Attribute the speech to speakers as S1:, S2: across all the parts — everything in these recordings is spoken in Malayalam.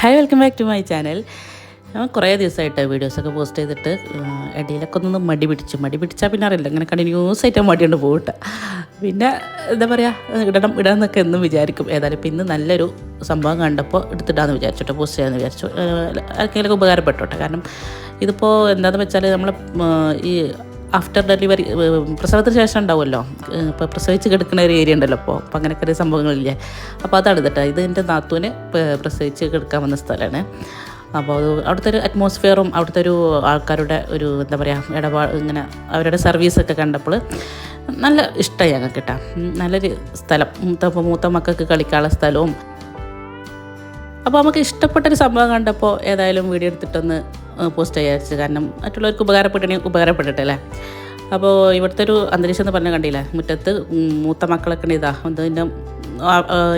S1: Hi welcome back to my channel ഞാൻ കുറേ ദിവസമായിട്ട് വീഡിയോസൊക്കെ പോസ്റ്റ് ചെയ്തിട്ട് ഇടയിലൊക്കെ ഒന്ന് മടി പിടിച്ചു. മടി പിടിച്ചാൽ പിന്നെ അറിയില്ല. ഇങ്ങനെ കണ്ടിന്യൂസ് ആയിട്ട് മടി കൊണ്ട് പോകട്ടെ പിന്നെ എന്താ പറയുക ഇടണം ഇടാം എന്നൊക്കെ എന്നും വിചാരിക്കും. ഏതായാലും ഇപ്പം ഇന്ന് നല്ലൊരു സംഭവം കണ്ടപ്പോൾ എടുത്തിടാന്ന് വിചാരിച്ചോട്ടെ പോസ്റ്റ് ചെയ്യാമെന്ന് വിചാരിച്ചു. ആർക്കെങ്കിലുമൊക്കെ ഉപകാരപ്പെട്ടോട്ടെ കാരണം ഇതിപ്പോൾ എന്താണെന്ന് വെച്ചാൽ നമ്മൾ ഈ ആഫ്റ്റർ ഡെലിവറി പ്രസവത്തിന് ശേഷം ഉണ്ടാവുമല്ലോ. ഇപ്പോൾ പ്രസവിച്ച് കിടക്കുന്ന ഒരു ഏരിയ ഉണ്ടല്ലോ അപ്പോൾ അപ്പോൾ അങ്ങനെയൊക്കെ ഒരു സംഭവങ്ങളില്ലേ. അപ്പോൾ അതാണ് കേട്ടോ. ഇത് എന്റെ നാത്തൂന് പ്രസവിച്ച് കിടക്കാൻ വന്ന സ്ഥലമാണ്. അപ്പോൾ അത് അവിടുത്തെ ഒരു അറ്റ്മോസ്ഫിയറും അവിടുത്തെ ഒരു ആൾക്കാരുടെ ഒരു എന്താ പറയുക ഇടപാ ഇങ്ങനെ അവരുടെ സർവീസൊക്കെ കണ്ടപ്പോൾ നല്ല ഇഷ്ടമായി ഞങ്ങൾക്ക് കേട്ടോ. നല്ലൊരു സ്ഥലം. മൂത്ത മൂത്ത മക്കൾക്ക് കളിക്കാനുള്ള സ്ഥലവും. അപ്പോൾ നമുക്ക് ഇഷ്ടപ്പെട്ടൊരു സംഭവം കണ്ടപ്പോൾ ഏതായാലും വീഡിയോ എടുത്തിട്ടൊന്ന് പോസ്റ്റ് ചെയ്യാച്ചു. കാരണം മറ്റുള്ളവർക്ക് ഉപകാരപ്പെടണമെങ്കിൽ ഉപകാരപ്പെടട്ടെ അല്ലേ? അപ്പോൾ ഇവിടുത്തെ ഒരു അന്തരീക്ഷം എന്ന് പറഞ്ഞാൽ കണ്ടില്ല? മുറ്റത്ത് മൂത്ത മക്കളൊക്കെ ഇതാ. എന്റെ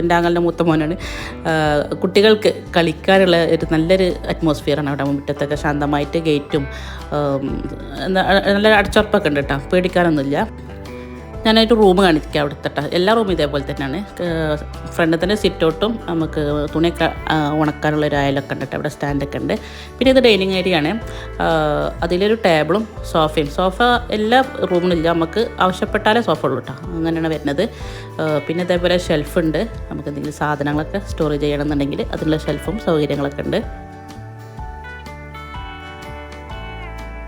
S1: എന്റെ ആങ്ങളുടെ മൂത്ത മോനാണ്. കുട്ടികൾക്ക് കളിക്കാനുള്ള ഒരു നല്ലൊരു അറ്റ്മോസ്ഫിയറാണ് അവിടെ മുറ്റത്തൊക്കെ. ശാന്തമായിട്ട് ഗേറ്റും നല്ല അടച്ചുറപ്പൊക്കെ ഉണ്ട് കേട്ടോ. പേടിക്കാനൊന്നുമില്ല. ഞാനായിട്ട് റൂം കാണിക്കാം അവിടുത്തെ എല്ലാ റൂമും ഇതേപോലെ തന്നെയാണ്. ഫ്രണ്ടിൽ തന്നെ സിറ്റൗട്ടും നമുക്ക് തുണിയൊക്കെ ഉണക്കാനുള്ള ഒരു അയലൊക്കെ ഉണ്ട്. അവിടെ സ്റ്റാൻഡൊക്കെ ഉണ്ട്. പിന്നെ ഇത് ഡൈനിങ് ഏരിയ ആണ്. അതിലൊരു ടേബിളും സോഫയും. സോഫ എല്ലാ റൂമിലില്ല നമുക്ക് ആവശ്യപ്പെട്ടാലേ സോഫ ഉള്ളൂ കേട്ടോ. അങ്ങനെയാണ് വരുന്നത്. പിന്നെ ഇതേപോലെ ഷെൽഫുണ്ട് നമുക്ക് എന്തെങ്കിലും സാധനങ്ങളൊക്കെ സ്റ്റോർ ചെയ്യണമെന്നുണ്ടെങ്കിൽ അതിനുള്ള ഷെൽഫും സൗകര്യങ്ങളൊക്കെ ഉണ്ട്.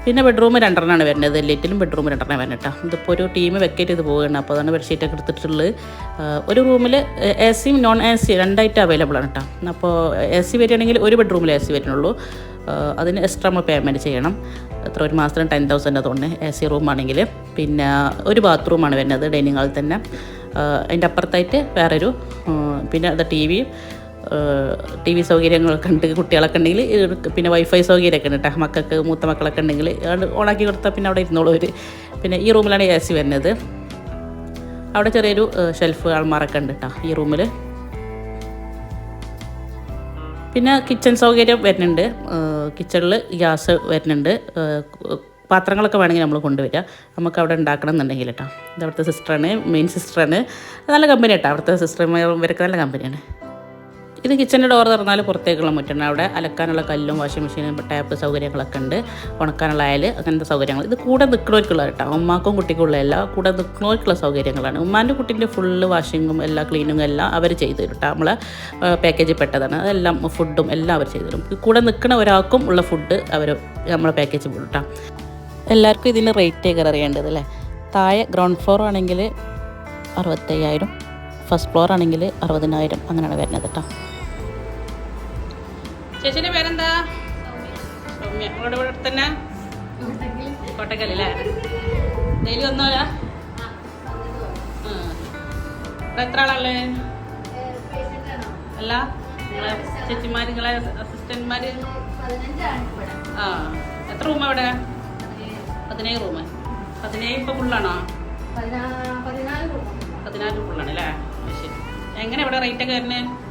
S1: പിന്നെ ബെഡ്റൂം രണ്ടെണ്ണമാണ് വരുന്നത്. ലിറ്റിലും ബെഡ്റൂം രണ്ടെണ്ണം വരണം കേട്ടോ ഇതിപ്പോൾ ഒരു ടീം വെക്കേറ്റ് ചെയ്ത് പോവുകയാണ്. അപ്പോൾ അതാണ് ബെഡ്ഷീറ്റൊക്കെ എടുത്തിട്ടുള്ളത്. ഒരു റൂമിൽ എ സിയും നോൺ എ സി രണ്ടായിട്ട് അവൈലബിൾ ആണ് കേട്ടോ അപ്പോൾ എ സി വരികയാണെങ്കിൽ ഒരു ബെഡ്റൂമിൽ എ സി വരുന്നുള്ളൂ. അതിന് എക്സ്ട്രാ നമ്മൾ പേയ്മെന്റ് ചെയ്യണം. എത്ര ഒരു മാസത്തിന് ടെൻ തൗസൻഡ് അതുകൊണ്ട് എ സി റൂമാണെങ്കിൽ പിന്നെ ഒരു ബാത്റൂമാണ് വരുന്നത് ഡൈനിങ് ഹാളിൽ തന്നെ. അതിന്റെ അപ്പുറത്തായിട്ട് വേറൊരു പിന്നെ അത് ടി വിയും ടി വി സൗകര്യങ്ങളൊക്കെ ഉണ്ട് കുട്ടികളൊക്കെ ഉണ്ടെങ്കിൽ പിന്നെ വൈഫൈ സൗകര്യമൊക്കെ ഉണ്ട് കേട്ടോ മക്കൾക്ക് മൂത്ത മക്കളൊക്കെ ഉണ്ടെങ്കിൽ ഓണാക്കി കൊടുത്താൽ പിന്നെ അവിടെ ഇരുന്നോളൂ ഒരു പിന്നെ ഈ റൂമിലാണ് എ സി വരുന്നത്. അവിടെ ചെറിയൊരു ഷെൽഫ് ആൾമാറൊക്കെ ഉണ്ട് കേട്ടോ ഈ റൂമിൽ പിന്നെ കിച്ചൺ സൗകര്യം വരുന്നുണ്ട്. കിച്ചണിൽ ഗ്യാസ് വരുന്നുണ്ട്. പാത്രങ്ങളൊക്കെ വേണമെങ്കിൽ നമ്മൾ കൊണ്ടുവരിക. നമുക്ക് അവിടെ ഉണ്ടാക്കണം എന്നുണ്ടെങ്കിൽ കേട്ടോ ഇത് അവിടുത്തെ സിസ്റ്ററാണ് മെയിൻ സിസ്റ്ററാണ് നല്ല കമ്പനി കേട്ടോ അവിടുത്തെ സിസ്റ്റർ ഇവരൊക്കെ നല്ല കമ്പനിയാണ് ഇത് കിച്ചന്റെ ഡോർ തുറന്നാൽ പുറത്തേക്കുള്ള മുറ്റാണ് അവിടെ അലക്കാനുള്ള കല്ലും വാഷിംഗ് മെഷീനും ടാപ്പ് സൗകര്യങ്ങളൊക്കെ ഉണ്ട്. ഉണക്കാനുള്ള അയൽ അങ്ങനത്തെ സൗകര്യങ്ങൾ. ഇത് കൂടെ നിൽക്കുന്നവർക്കുള്ള കേട്ടോ. ഉമ്മാക്കും കുട്ടിക്കുള്ള എല്ലാ കൂടെ നിൽക്കുന്നവർക്കുള്ള സൗകര്യങ്ങളാണ്. ഉമ്മാന്റെ കുട്ടീന്റെ ഫുള്ള് വാഷിങ്ങും എല്ലാ ക്ലീനിങ്ങും എല്ലാം അവർ ചെയ്തു തരും കേട്ടോ നമ്മളെ പാക്കേജിൽ പെട്ടതാണ്. അതെല്ലാം ഫുഡും എല്ലാം അവർ ചെയ്തു തരും. കൂടെ നിൽക്കുന്ന ഒരാൾക്കും ഉള്ള ഫുഡ് അവർ നമ്മളെ പാക്കേജിൽ വിടും കേട്ടോ എല്ലാവർക്കും ഇതിന്റെ റേറ്റ് ഒക്കെ അറിയേണ്ടത് അല്ലേ താഴെ ഗ്രൗണ്ട് ഫ്ലോർ ആണെങ്കിൽ അറുപത്തയ്യായിരം. ഫസ്റ്റ് ഫ്ലോർ ആണെങ്കിൽ അറുപതിനായിരം അങ്ങനെയാണ് വരുന്നത് കേട്ടോ. ചേച്ചിന്റെ പേരെന്താ? സൗമ്യ. ഇവിടെ തന്നെ കോട്ടക്കല്ലേ ഡെയിലി വന്നോലാ ഇവിടെ എത്ര ആളല്ലേ അല്ല? നിങ്ങളെ ചേച്ചിമാർ നിങ്ങളെ അസിസ്റ്റന്റ്മാർ ആ. എത്ര റൂമാ ഇവിടെ? പതിനേഴ് റൂമ്. പതിനേഴ് ഇപ്പൊ ഫുള്ളാണോ പതിനാല് ഫുള്ളാണ് അല്ലേ? ശരി. എങ്ങനെ ഇവിടെ റേറ്റ് ഒക്കെ വരുന്നത്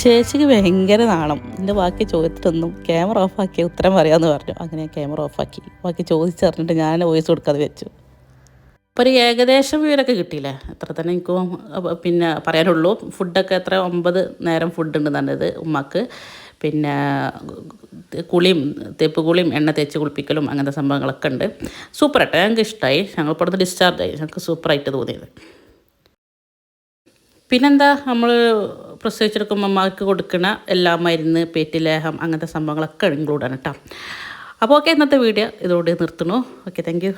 S1: ചേച്ചിക്ക് ഭയങ്കര നാണം. എന്റെ ബാക്കി ചോദിച്ചിട്ടൊന്നും ക്യാമറ ഓഫ് ആക്കി ഉത്തരം പറയാമെന്ന് പറഞ്ഞു. അങ്ങനെ ക്യാമറ ഓഫാക്കി ബാക്കി ചോദിച്ചറിഞ്ഞിട്ട് ഞാൻ വോയിസ് കൊടുക്കാതെ വെച്ചു. അപ്പോൾ ഒരു ഏകദേശം വിവരമൊക്കെ കിട്ടിയില്ലേ? അത്ര തന്നെ എനിക്ക് പിന്നെ പറയാനുള്ളൂ. ഫുഡൊക്കെ എത്ര? ഒമ്പത് നേരം ഫുഡ് ഉണ്ട് നല്ലത് ഉമ്മക്ക്. പിന്നെ കുളിയും തെപ്പ് കുളിയും എണ്ണ തേച്ച് കുളിപ്പിക്കലും അങ്ങനത്തെ സംഭവങ്ങളൊക്കെ ഉണ്ട്. സൂപ്പറായിട്ട് ഞങ്ങൾക്ക് ഇഷ്ടമായി ഞങ്ങൾ ഇപ്പോഴത്തെ ഡിസ്ചാർജ് ആയി. ഞങ്ങൾക്ക് സൂപ്പറായിട്ട് തോന്നിയത്. പിന്നെന്താ? നമ്മൾ പ്രസവിച്ചെടുക്കുമ്പോൾ അമ്മയ്ക്ക് കൊടുക്കുന്ന എല്ലാ മരുന്ന് പേറ്റിലേഹം അങ്ങനത്തെ സംഭവങ്ങളൊക്കെ ഇൻക്ലൂഡാണ് കേട്ടോ അപ്പോൾ ഓക്കെ ഇന്നത്തെ വീഡിയോ ഇതോടെ നിർത്തണോ ഓക്കെ താങ്ക്